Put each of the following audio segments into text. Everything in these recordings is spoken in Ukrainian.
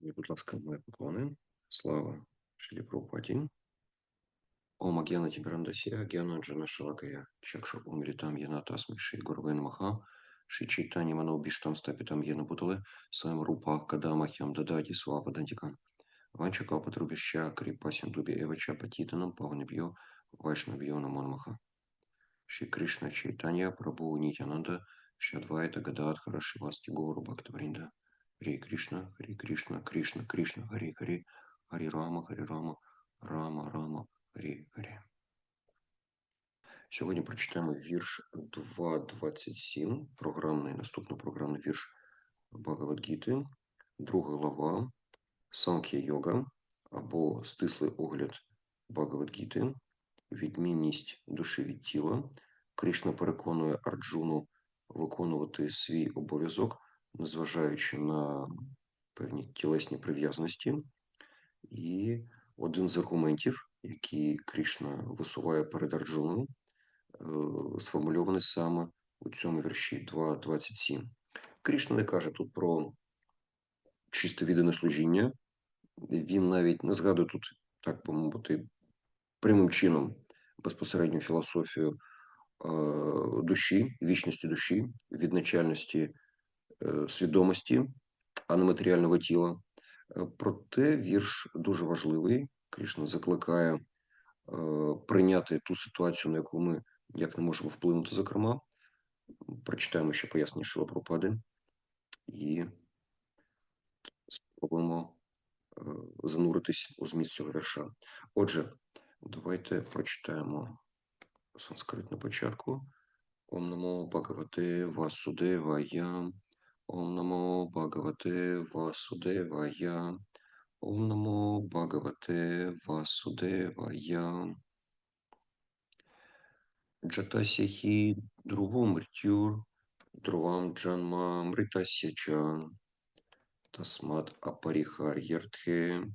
Мені, будь ласка, моє поклони. Слава Шилі Прабхупаді. Ом Агьяна Тібрандасія, Агьяна Джана Шалакая, Чакша Умрітам Яна Тасмі Ши Гурвен Маха, Ши Чайтані Мано Біштам Стапітам Єна Бутале, Своєм Рупа Кадама Хям Дадаті Свапа Дантікан. Ванча Калпатрубіща Кріпа Сіндубі Евача Патітанам Павнеб'йо Вайшнаб'йо Намон Маха. Ши Кришна Чайтанья Прабу Нитянанда Шадвайта Гададхара Шивасти Гору Бхактавринда. Харе Кришна, Харе Кришна, Кришна, Кришна, Харе Харе, Харе Рама, Харе Рама, Рама, Рама, Харе Харе. Сьогодні прочитаємо вірш 2.27, програмний, наступний програмний вірш Бхагавадгіти, друга глава, Санк'я Йога, або стислий огляд Бхагавадгіти, відмінність душі від тіла. Кришна переконує Арджуну виконувати свій обов'язок, незважаючи на певні тілесні прив'язаності. І один з аргументів, який Кришна висуває перед Арджуною, е, сформульований саме у цьому вірші 2.27. Кришна не каже тут про чисте віддане служіння. Він навіть не згадує тут, так би мовити, прямим чином безпосередньо філософію е, душі, вічності душі, відначальності свідомості, а не матеріального тіла. Е, Проте вірш дуже важливий. Кришна закликає е, прийняти ту ситуацію, на яку ми ніяк не можемо вплинути, зокрема. Прочитаємо ще пояснення Шилапропади і спробуємо е, зануритись у зміст цього вірша. Отже, давайте прочитаємо санскрит на початку. Ом намо Бхагавате Васудевая. Ом намо Бхагавате Васудевая. Ом намо Бхагавате Васудевая. Джатася хі друвом мртюр, друвам джанма мритася ча. Тасмат апарихар'яртхе.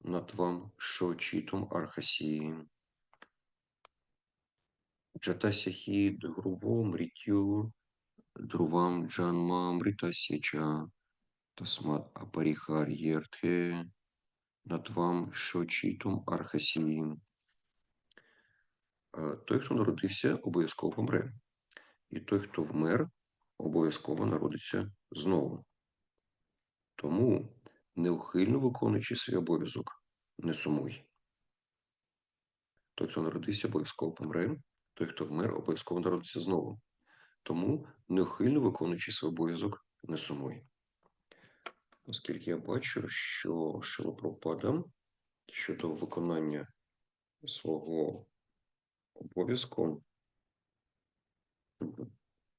Натвам шочітум архасі. Джатася хі друвом мртюр, друвам джанма мритася ча. Тасмат апарихар'яртхе. Натвам шочітум архасі. Е, Той, хто народився, обов'язково помре. І той, хто вмер, обов'язково народиться знову. Тому, неухильно виконуючи свій обов'язок, не сумуй. Той, хто народився, обов'язково помре. Той, хто вмер, обов'язково народиться знову. Тому, неухильно виконуючи свій обов'язок, не сумуй. Оскільки я бачу, що Шилопропада щодо виконання свого обов'язку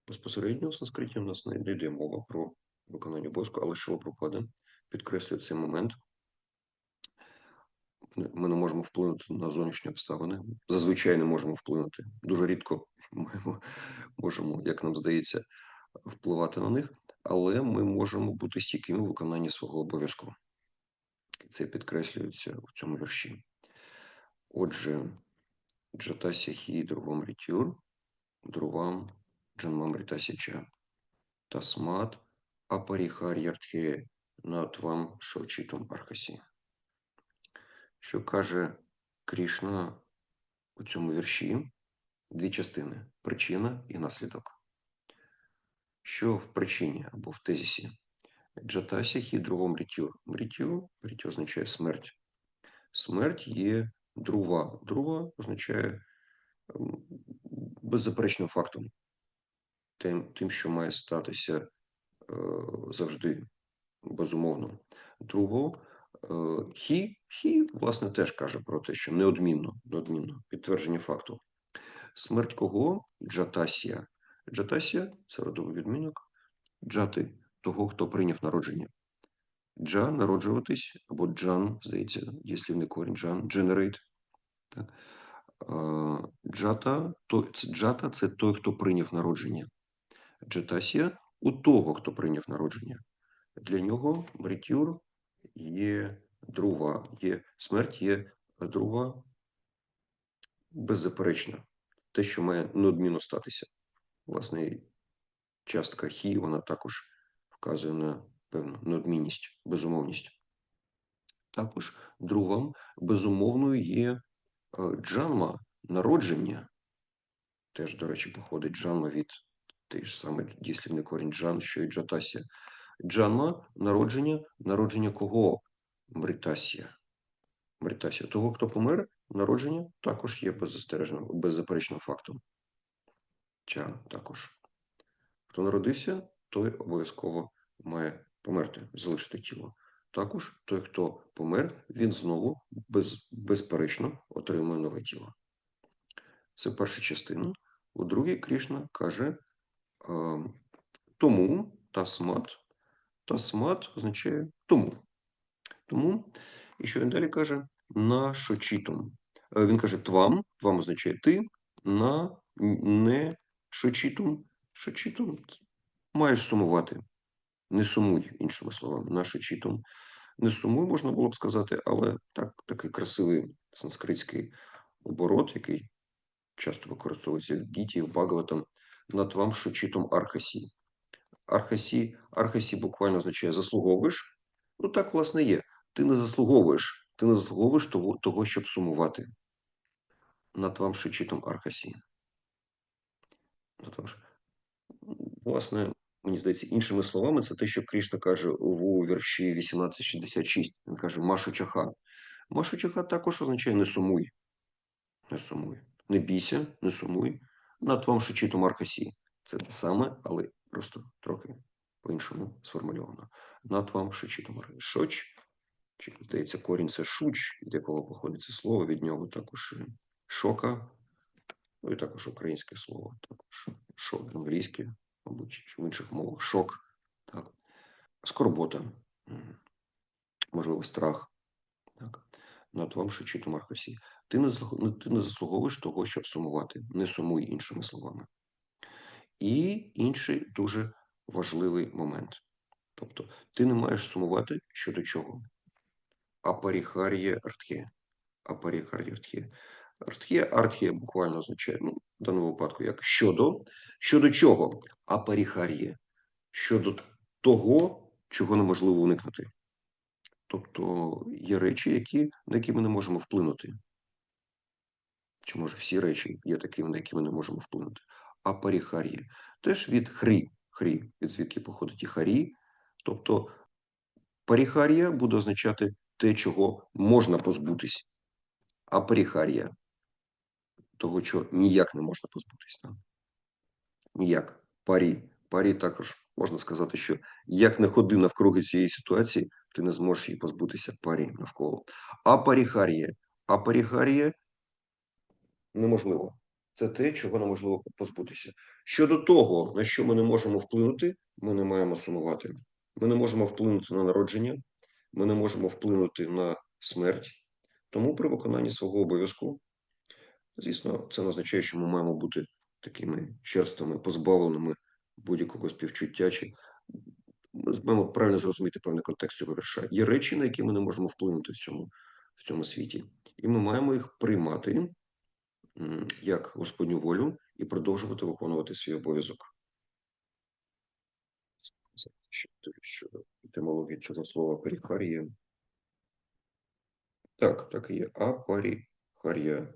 безпосередньо в санскриті у нас не йде мова про виконання обов'язку, але Шилопропада підкреслює цей момент. Ми не можемо вплинути на зовнішні обставини. Зазвичай не можемо вплинути. Дуже рідко ми можемо, як нам здається, впливати на них, але ми можемо бути стійкими у виконанні свого обов'язку. Це підкреслюється в цьому вірші. Отже, Джатася хі другом рітюр, другам джанмам рітасіча. Тасмат апаріхар'яртхе натвам шовчитум архасі. Що каже Крішна у цьому вірші? Дві частини причина і наслідок. Що в причині або в тезісі? Джатасі хі другом мрітю. Мрітю, мрітю означає смерть. Смерть є друва. Друва означає беззаперечним фактом. Тим, тим що має статися е, завжди безумовно. Друго, хі, хі, власне, теж каже про те, що неодмінно, неодмінно підтвердження факту. Смерть кого? Джатасія. Джатасія це родовий відмінок. Джати того, хто прийняв народження. Джа народжуватись, або джан, здається, є слівний корінь, джан, generate. Так. Джата, то, джата це той, хто прийняв народження. Джатасія у того, хто прийняв народження. Для нього мритюр є друга, є смерть є друга беззаперечна. Те, що має неодмінно статися. Власне, частка хі, вона також вказує на певну неодмінність, безумовність. Також другом безумовною є е, джанма, народження. Теж, до речі, походить джанма від той ж самий дієслівний корінь джан, що і джатасія. Джанма народження, народження кого? Мритасія. Мритасія. Того, хто помер, народження також є беззастережним, беззаперечним фактом. Ча також. Хто народився, той обов'язково має померти, залишити тіло. Також той, хто помер, він знову без, безперечно отримує нове тіло. Це перша частина. У другій Крішна каже е, тому тасмат. Тасмат означає тому. Тому, і що він далі каже? На шочітом. Е, Він каже твам, твам означає ти, на не шочітом. Шочітом маєш сумувати. Не сумуй, іншими словами, на шочітом. Не сумуй, можна було б сказати, але так, такий красивий санскритський оборот, який часто використовується в Гіті, в Багаватам, над вам шучитом архасі. Архасі, архасі буквально означає заслуговуєш. Ну так, власне, є. Ти не заслуговуєш. Ти не заслуговуєш того, того щоб сумувати. Над вам шучитом архасі. Вам... ш- Власне, мені здається, іншими словами, це те, що Крішна каже у вірші 1866. Він каже Машу чаха. Машу чаха також означає не сумуй. Не сумуй. Не бійся, не сумуй. Над вам шучитом архасі. Це те саме, але просто трохи по-іншому сформульовано. Над вам архасі. Шоч, чи здається, корінь це шуч, від якого походить це слово, від нього також шока, ну і також українське слово, також шок англійське, мабуть, в інших мовах шок, так. Скорбота, можливо, страх. Так. Над вам шучитом архасі. Ти не- ти не заслуговуєш того, щоб сумувати. Не сумуй іншими словами. І інший дуже важливий момент. Тобто, ти не маєш сумувати щодо чого? Апаріхар'є артхє. Апаріхар'є артхє. Артхє, артхє буквально означає, ну, в даному випадку, як щодо. Щодо чого? Апаріхар'є. Щодо того, чого неможливо уникнути. Тобто є речі, які, на які ми не можемо вплинути. Чи може всі речі є такими, на які ми не можемо вплинути. А теж від хрі, хрі, від звідки походить і харі. Тобто паріхар'я буде означати те, чого можна позбутись, а паріхар'я того, чого ніяк не можна позбутись. Так? Ніяк. Парі. Парі також можна сказати, що як не ходи навкруги цієї ситуації, ти не зможеш її позбутися парі навколо. А паріхар'є. А паріхар'є неможливо. Це те, чого неможливо позбутися. Щодо того, на що ми не можемо вплинути, ми не маємо сумувати. Ми не можемо вплинути на народження, ми не можемо вплинути на смерть. Тому при виконанні свого обов'язку, звісно, це не означає, що ми маємо бути такими черствами, позбавленими будь-якого співчуття. Чи ми маємо правильно зрозуміти певний контекст цього вірша. Є речі, на які ми не можемо вплинути в цьому, в цьому світі, і ми маємо їх приймати як Господню волю і продовжувати виконувати свій обов'язок. Цього слова періхарія. Так, так і є. Апаріхарія.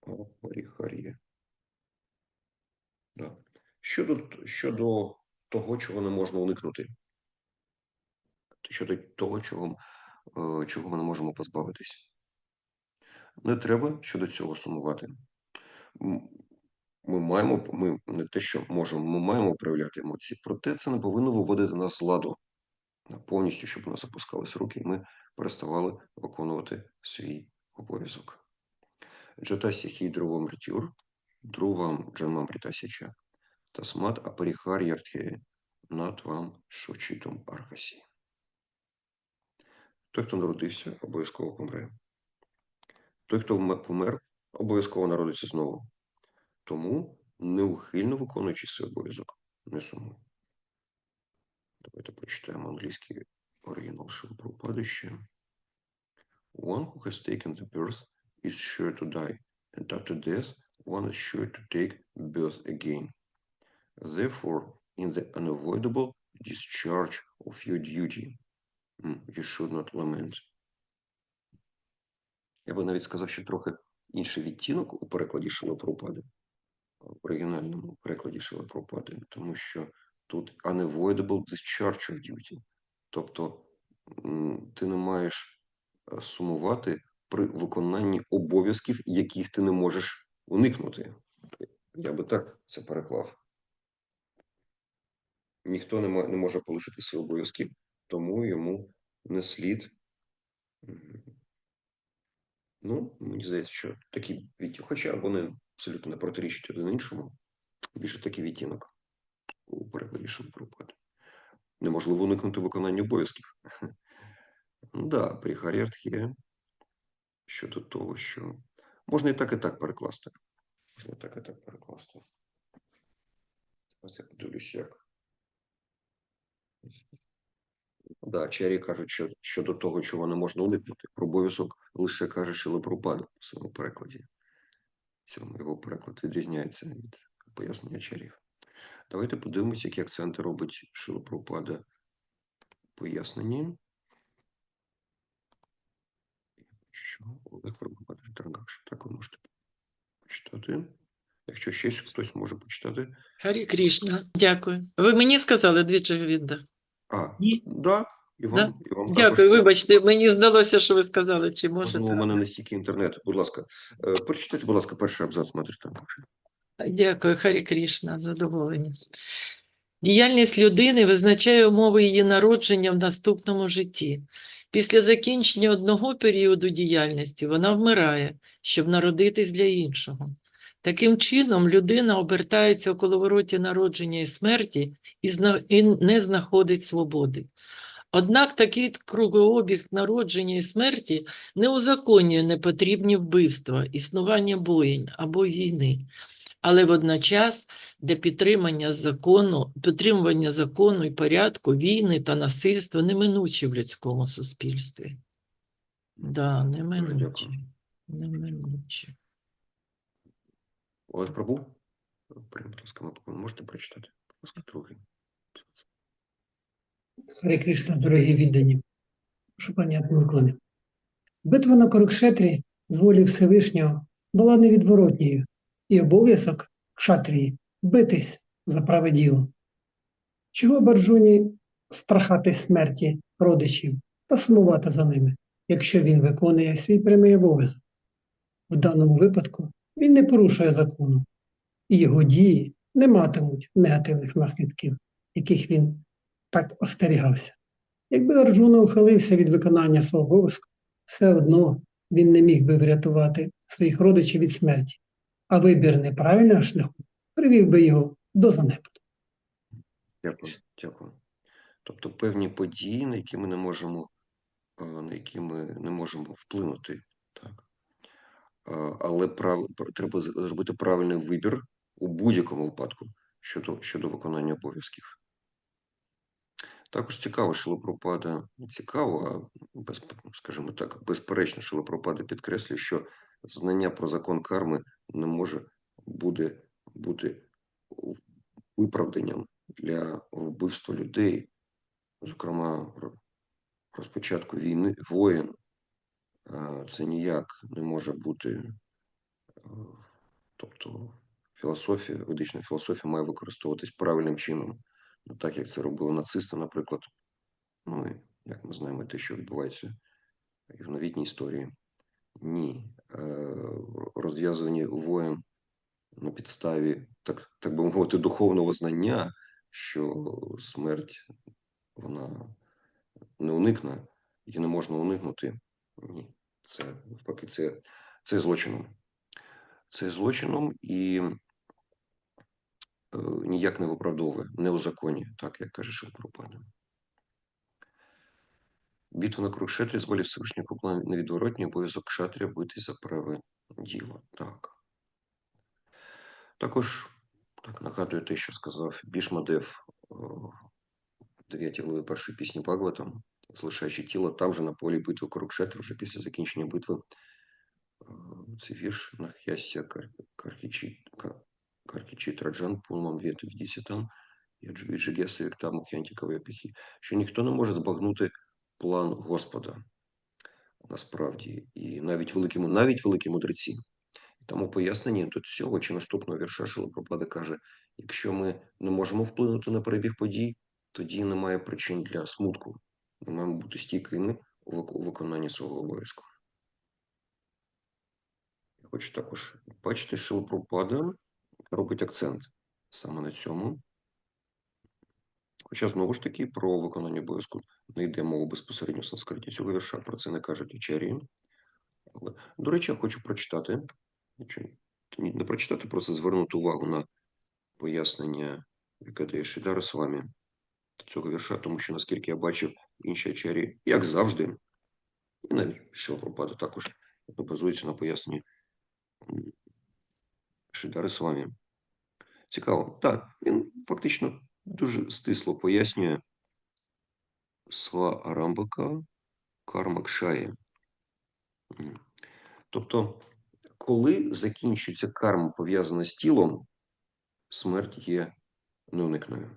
Апаріхарія. Да. Щодо, щодо того, чого не можна уникнути. Щодо того, чого, е, чого ми не можемо позбавитись. Не треба щодо цього сумувати. Ми маємо, ми не те, що можемо, ми маємо управляти емоції, проте це не повинно виводити нас з ладу повністю, щоб у нас опускались руки, і ми переставали виконувати свій обов'язок. Джатасі хі друвам ртюр, друвам джанмам рітасяча, тасмат апаріхар яртхе, над вам шучитум архасі. Той, хто народився, обов'язково помре. Той, хто помер, обов'язково народиться знову. Тому неухильно виконуючи свій обов'язок, не сумуй. Давайте прочитаємо англійський оригінал Шилпрупади ще. One who has taken the birth is sure to die, and after death one is sure to take birth again. Therefore, in the unavoidable discharge of your duty. You should not lament. Я би навіть сказав, що трохи інший відтінок у перекладі Шилопропади, в оригінальному перекладі Шилопропади, тому що тут unavoidable discharge of duty. Тобто ти не маєш е, сумувати при виконанні обов'язків, яких ти не можеш уникнути. Я би так це переклав. Ніхто не, не може полишити свої обов'язки, тому йому не слід. Ну, мені здається, що такі відтінки, хоча вони абсолютно не протирічать один іншому, більше такий відтінок у перекладі Шилопропади. Неможливо уникнути виконання обов'язків. Ну да, при Харіартхе щодо того, що можна і так, і так перекласти. Можна і так, і так перекласти. Ось я подивлюсь, як. Да, Чері кажуть, що щодо того, чого не можна уникнути, про обов'язок лише каже Шилопропада в своєму перекладі. Цьому його переклад відрізняється від пояснення чарів. Давайте подивимося, які акценти робить Шилопропада поясненні. Що Олег Прабхупада Таргакша. Так ви можете почитати. Якщо ще хтось може почитати. Харі Крішна, дякую. Ви мені сказали двічі відда. А, Ні. да, і вам, і вам також. Дякую, вибачте, мені здалося, що ви сказали, чи може. Можливо, у мене не стільки інтернет. Будь ласка, е, прочитайте, будь ласка, перший абзац Матері Таргакша. Дякую, Харі Крішна, задоволення. Діяльність людини визначає умови її народження в наступному житті. Після закінчення одного періоду діяльності вона вмирає, щоб народитись для іншого. Таким чином, людина обертається у коловороті народження і смерті і, не знаходить свободи. Однак такий кругообіг народження і смерті не узаконює непотрібні вбивства, існування боєнь або війни, але водночас для підтримання закону, підтримування закону і порядку, війни та насильства неминучі в людському суспільстві. Да, неминучі. Неминучі. Олег Прабу, прямо, будь ласка, можете прочитати? Будь ласка, другий. Харе Кришна, дорогі віддані, прошу понятно уклони. Битва на Корокшетрі з волі Всевишнього була невідворотньою, і обов'язок кшатрії битись за праве діло. Чого Барджуні страхати смерті родичів та сумувати за ними, якщо він виконує свій прямий обов'язок? В даному випадку він не порушує закону, і його дії не матимуть негативних наслідків, яких він так остерігався. Якби Арджуна ухилився від виконання свого обов'язку, все одно він не міг би врятувати своїх родичів від смерті, а вибір неправильного шляху привів би його до занепаду. Дякую, дякую. Тобто певні події, на які ми не можемо, е, на які ми не можемо вплинути, так. Але прав, треба зробити правильний вибір у будь-якому випадку щодо, щодо виконання обов'язків. Також цікаво, Шилопропада не цікаво, а без, скажімо так, безперечно, Шилопропада підкреслює, що знання про закон карми не може буде бути виправданням для вбивства людей, зокрема, розпочатку війни воїн. Це ніяк не може бути. е, Тобто філософія, ведична філософія має використовуватись правильним чином, так як це робили нацисти, наприклад. Ну і як ми знаємо, те, що відбувається і в новітній історії. Ні. Е, Розв'язування воєн на підставі, так, так би мовити, духовного знання, що смерть вона не уникне, її не можна уникнути. Ні. Це навпаки, це, це злочином. Це злочином і е, ніяк не виправдовує, не узаконює, так як каже Шилпропада. Битва на Курукшетрі з волі Всевишнього поклав невідворотній обов'язок кшатря бити за праве діло. Так. Також так, нагадую те, що сказав Бішмадев е, в 9 главі першої пісні Бхагаватам, залишаючи тіло там же на полі битви Курукшетри, вже після закінчення битви. Це вірш Нахяся Кархічі Кархічі Траджан Пулмам Вєту Відісітам. Яджвіджигеса Віктаму Хянтікової піхі, що ніхто не може збагнути план Господа насправді, і навіть великі, навіть великі мудреці. Тому пояснення до цього чи наступного вірша Шилопропада каже: якщо ми не можемо вплинути на перебіг подій, тоді немає причин для смутку. Ми маємо бути стійкими у виконанні свого обов'язку. Я хочу також бачити, що Шилопропада робить акцент саме на цьому. Хоча знову ж таки про виконання обов'язку не йде мова безпосередньо в санскриті цього вірша, про це не кажуть ачарії. Але, до речі, я хочу прочитати, не прочитати, просто звернути увагу на пояснення Вікадея Шидари з вами цього вірша, тому що, наскільки я бачив, інші ачарі, як завжди, і навіть Шилапропада також базується на поясненні Шидари з вами. Цікаво. Так, він фактично дуже стисло пояснює Сва Арамбака Кармакшає. М. Тобто, коли закінчується карма, пов'язана з тілом, смерть є неуникною.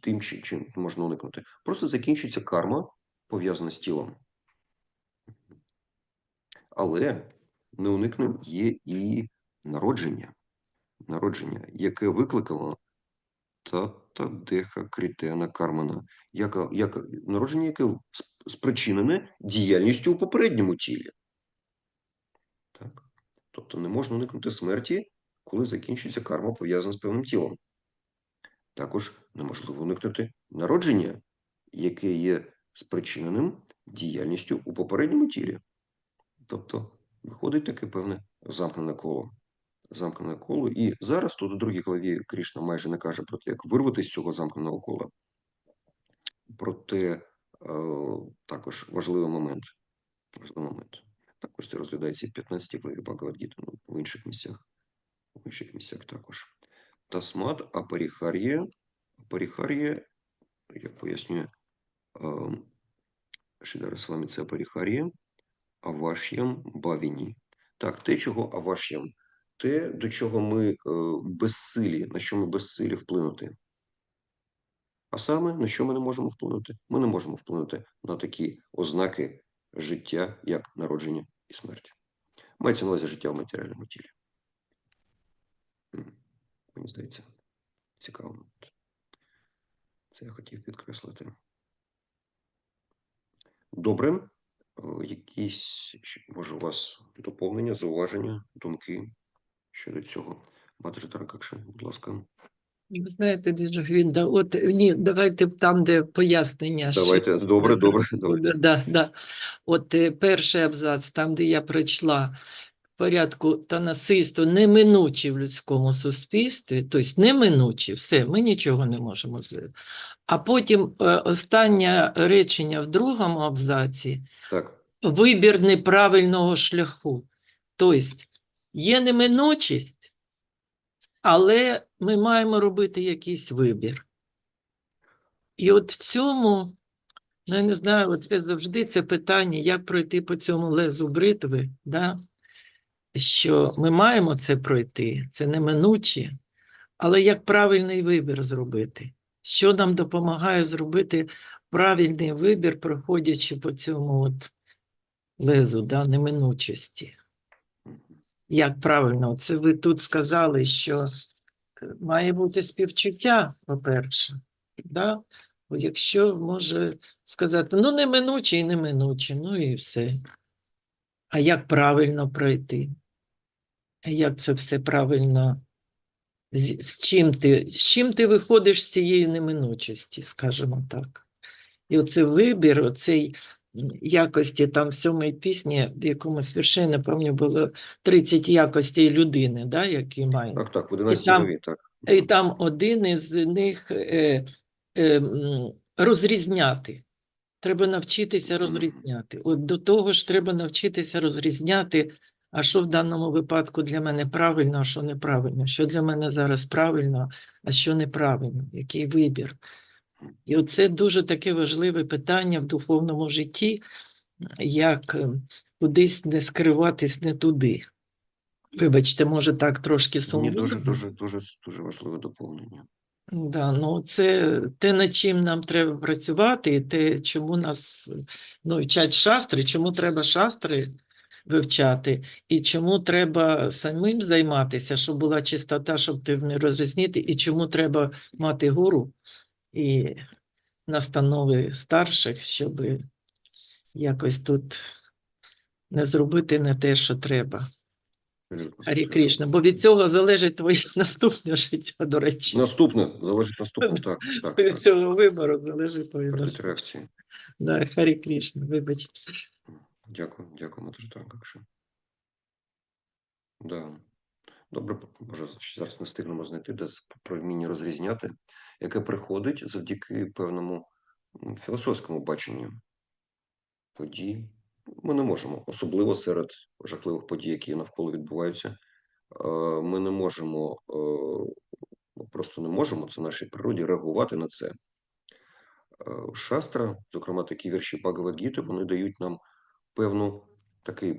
Тим, чим можна уникнути. Просто закінчується карма, пов'язана з тілом. Але неуникним є і народження, народження, яке викликало тата деха критена кармана, яка, яка, народження, яке спричинене діяльністю у попередньому тілі. Так? Тобто не можна уникнути смерті, коли закінчується карма, пов'язана з певним тілом. Також неможливо уникнути народження, яке є спричиненим діяльністю у попередньому тілі. Тобто виходить таке певне замкнене коло. Замкнене коло. І зараз тут у другій главі Кришна майже не каже про те, як вирватися з цього замкненого кола. Проте е, також важливий момент. Важливий момент. Також це розглядається в 15 главі Багавадгіти, ну, в інших місцях. В інших місцях також. Тасмат апаріхар'є. Апаріхар'є, як пояснює е, Шидари з вами, це апаріхар'є. Аваш'ям бавіні. Так, те, чого аваш'ям, те, до чого ми е, безсилі, на що ми безсилі вплинути. А саме, на що ми не можемо вплинути? Ми не можемо вплинути на такі ознаки життя, як народження і смерть. Мається на увазі життя в матеріальному тілі. Мені здається, цікаво. Це я хотів підкреслити. Добре. Е, Якісь, може, у вас доповнення, зауваження, думки щодо цього? Матері Таракакше, будь ласка. Ви знаєте, Діджогвінда, от ні, давайте там, де пояснення. ще. Давайте, добре, добре, давайте. Да, да. От е, перший абзац, там, де я прочла порядку та насильство неминучі в людському суспільстві, тобто неминучі, все, ми нічого не можемо зробити. А потім е, останнє речення в другому абзаці Так, вибір неправильного шляху. Тобто є неминучість, але ми маємо робити якийсь вибір. І от в цьому, ну я не знаю, от це завжди це питання, як пройти по цьому лезу бритви, да? Що ми маємо це пройти, це неминуче, але як правильний вибір зробити? Що нам допомагає зробити правильний вибір, проходячи по цьому от лезу да, неминучості? Як правильно? Це ви тут сказали, що е, має бути співчуття, по-перше. Да? Бо якщо може сказати, ну неминуче і неминуче, ну і все. А як правильно пройти? Як це все правильно? З, з чим ти, з чим ти виходиш з цієї неминучості, скажімо так? І оце вибір, оцей якості там в сьомій пісні, в якомусь не пам'ятаю, було 30 якостей людини, да, які мають. так, так, в 11 там- главі, так. І там один із них е, е, розрізняти. Треба навчитися розрізняти. От до того ж треба навчитися розрізняти, а що в даному випадку для мене правильно, а що неправильно, що для мене зараз правильно, а що неправильно, який вибір. І оце дуже таке важливе питання в духовному житті, як е, кудись не скриватись не туди. Вибачте, може так трошки Ні, сумно. дуже, дуже, дуже, дуже важливе доповнення. Да, ну це те, над чим нам треба працювати, і те, чому нас ну, вчать шастри, чому треба шастри вивчати, і чому треба самим займатися, щоб була чистота, щоб ти не розрізнити, і чому треба мати гуру і настанови старших, щоб якось тут не зробити не те, що треба. Харі Крішна, бо від цього залежить твоє наступне життя, до речі. Наступне залежить наступне. Так, так, Від так. цього вибору залежить твоє наступне. Да, Харі Крішна, вибач. Дякую, дякую, Матері Танкакши. Да. Добре, може, зараз не встигнемо знайти, де про вміння розрізняти, яке приходить завдяки певному філософському баченню подій. Ми не можемо, особливо серед жахливих подій, які навколо відбуваються. е, Ми не можемо, е, просто не можемо, це нашій природі, реагувати на це. Е, Шастра, зокрема, такі вірші Багавагіти, вони дають нам певну таке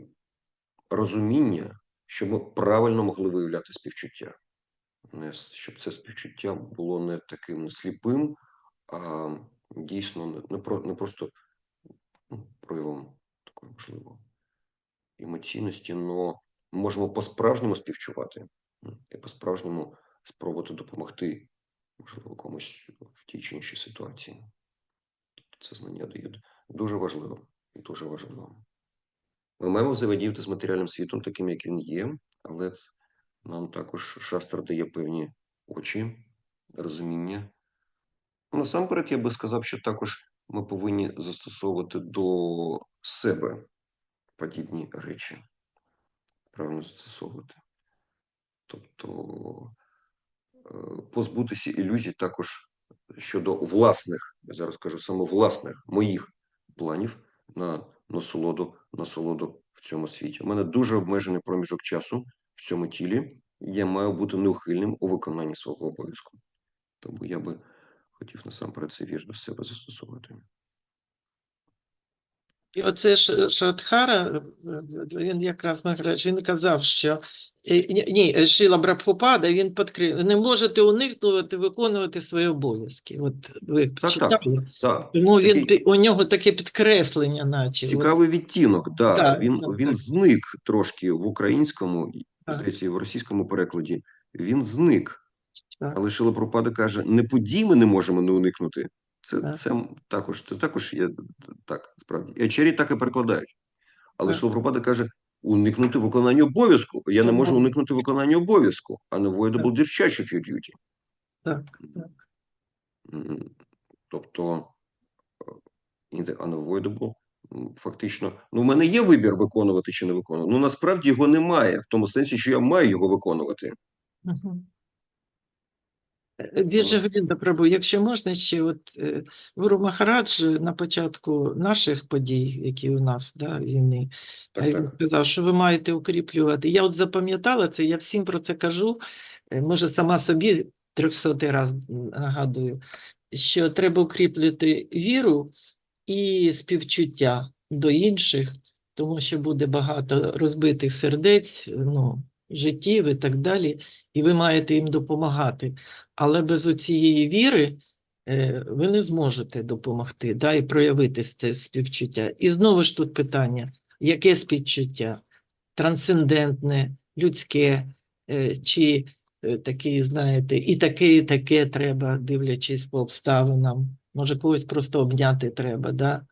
розуміння, щоб ми правильно могли виявляти співчуття. Щоб це співчуття було не таким сліпим, а дійсно не, про, не просто ну, проявом такої, можливо, емоційності, але можемо по-справжньому співчувати і по-справжньому спробувати допомогти, можливо, комусь в тій чи іншій ситуації. Тобто Це знання дає дуже важливо дуже важливо. Ми маємо взаємодіяти з матеріальним світом, таким, як він є, але нам також шастр дає певні очі, розуміння. Насамперед, я би сказав, що також ми повинні застосовувати до себе подібні речі. Правильно застосовувати. Тобто е, позбутися ілюзій також щодо власних, я зараз кажу саме власних моїх планів на насолоду, насолоду в цьому світі. У мене дуже обмежений проміжок часу в цьому тілі. Я маю бути неухильним у виконанні свого обов'язку. Тому я би хотів насамперед цей вірш до себе застосовувати. І оце ж Шрадхара, він якраз Махарадж, він казав, що е, ні, ні, Шіла Брабхупада, він підкрив, не можете уникнути виконувати свої обов'язки. От ви так. читали. Так, Тому він, такий- у нього таке підкреслення, наче. Цікавий відтінок, да. Так, він, так, він так. зник трошки в українському, Так. здається, в російському перекладі. Він зник. Так. Але Шила Пропада каже: не подій ми не можемо не уникнути. Це, Так. це також, це також є так, справді. І так і перекладають. Але Так. Шила Пропада каже: уникнути виконання обов'язку. Я не можу уникнути виконання обов'язку, unavoidable discharge of your duty. Так, так. Тобто е, unavoidable, фактично, ну, в мене є вибір виконувати чи не виконувати. Ну, насправді його немає, в тому сенсі, що я маю його виконувати. Мгм. Е, Віржа Прабу, якщо можна ще, от е, Гуру Махарадж на початку наших подій, які у нас, да, війни, Так, він так. сказав, що ви маєте укріплювати. Я от запам'ятала це, я всім про це кажу, е, може сама собі трьохсотий раз нагадую, що треба укріплювати віру і співчуття до інших, тому що буде багато розбитих сердець, ну, життів і так далі, і ви маєте їм допомагати. Але без цієї віри е, ви не зможете допомогти да, і проявити це співчуття. І знову ж тут питання: яке співчуття? Трансцендентне, людське, е, чи е, таке, знаєте, і таке, і таке треба, дивлячись по обставинам. Може, когось просто обняти треба, да?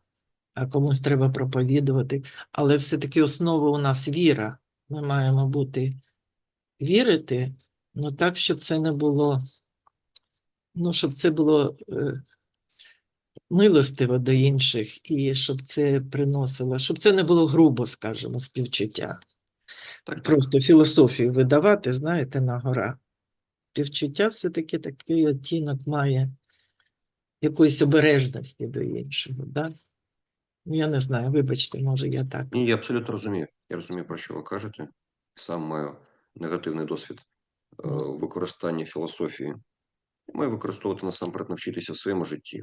а комусь треба проповідувати. Але все-таки основа у нас віра. Ми маємо бути вірити, ну так, щоб це не було, ну, щоб це було е, милостиво до інших, і щоб це приносило, щоб це не було грубо, скажімо, співчуття. Так. Просто філософію видавати, знаєте, на гора. Співчуття все-таки такий оттінок має якоїсь обережності до іншого. Да? Ну, я не знаю, вибачте, може, я так. Ні, я абсолютно розумію. Я розумію, про що ви кажете. Сам маю негативний досвід е, використання філософії. Маю використовувати насамперед навчитися в своєму житті,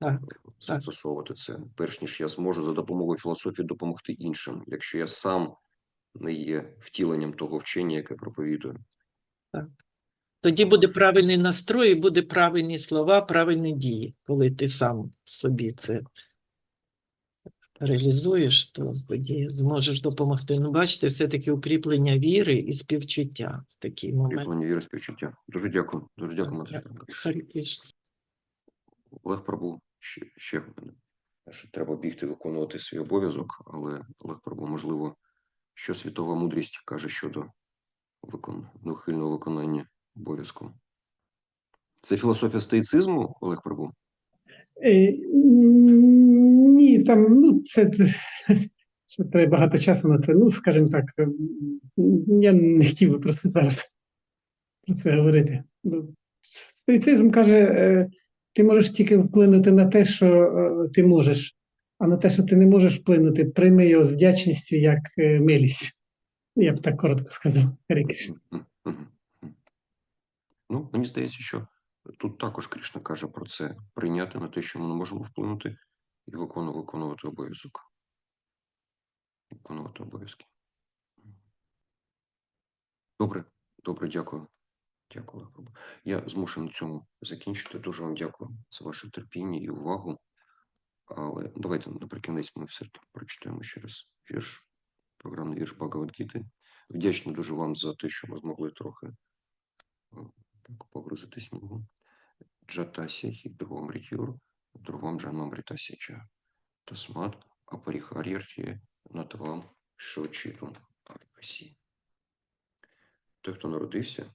Так, застосовувати це, перш ніж я зможу за допомогою філософії допомогти іншим, якщо я сам не є втіленням того вчення, яке проповідую. Тоді буде правильний настрой, і буде правильні слова, правильні дії. Коли ти сам собі це реалізуєш, то тоді зможеш допомогти. Ну, бачите, все-таки укріплення віри і співчуття в такий момент. Кріплення віри співчуття. Дуже дякую. Дуже дякую, Матвій. Олег Прабу ще, ще. Що треба бігти виконувати свій обов'язок, але Олег Прабу, можливо, що світова мудрість каже щодо викон... неухильного виконання обов'язку. Це філософія стоїцизму, Олег Прабу? Ні, там, ну, це ще треба багато часу на це. Ну, скажімо так, е, я не хотів би про це зараз про це говорити. Ну, Стоїцизм каже, е, ти можеш тільки вплинути на те, що е, ти можеш, а на те, що ти не можеш вплинути, прийми його з вдячністю як е, милість. Я б так коротко сказав. Кришна. Ну, мені здається, що тут також Кришна каже про це прийняти на те, що ми не можемо вплинути, і викону- виконувати обов'язок. Виконувати обов'язки. Добре, добре, дякую. Дякую, Я змушений цьому закінчити. Дуже вам дякую за ваше терпіння і увагу. Але давайте наприкінець ми все-таки прочитаємо ще раз вірш, програмний вірш Багавадгіти. Вдячний дуже вам за те, що ми змогли трохи е, так, погрузитись в нього. Джатасія хідровам рітюр, другом жанам рітасіча. Тасмат апаріхар'яртє натвам шочітум арпасі. Той, хто народився,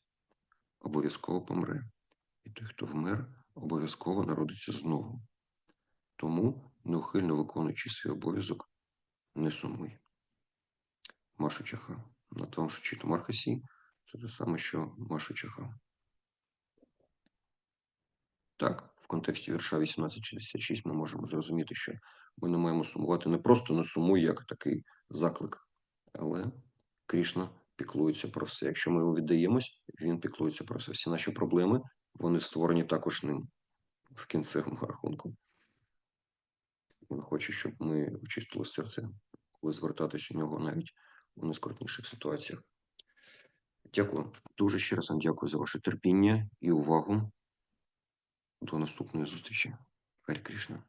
обов'язково помре. І той, хто вмер, обов'язково народиться знову. Тому, неухильно виконуючи свій обов'язок, не сумуй. Машу чаха. На тому, що читу Мархасі, це те саме, що Машу чаха. Так, контексті вірша 1866 ми можемо зрозуміти, що ми не маємо сумувати не просто не сумуй, як такий заклик, але Крішна піклується про все. Якщо ми йому віддаємось, він піклується про все. Всі наші проблеми вони створені також ним в кінцевому рахунку. Він хоче, щоб ми очистили серце, коли звертатись у нього навіть у найскрутніших ситуаціях. Дякую. Дуже ще раз вам дякую за ваше терпіння і увагу. До наступної зустрічі. Харі Кришна.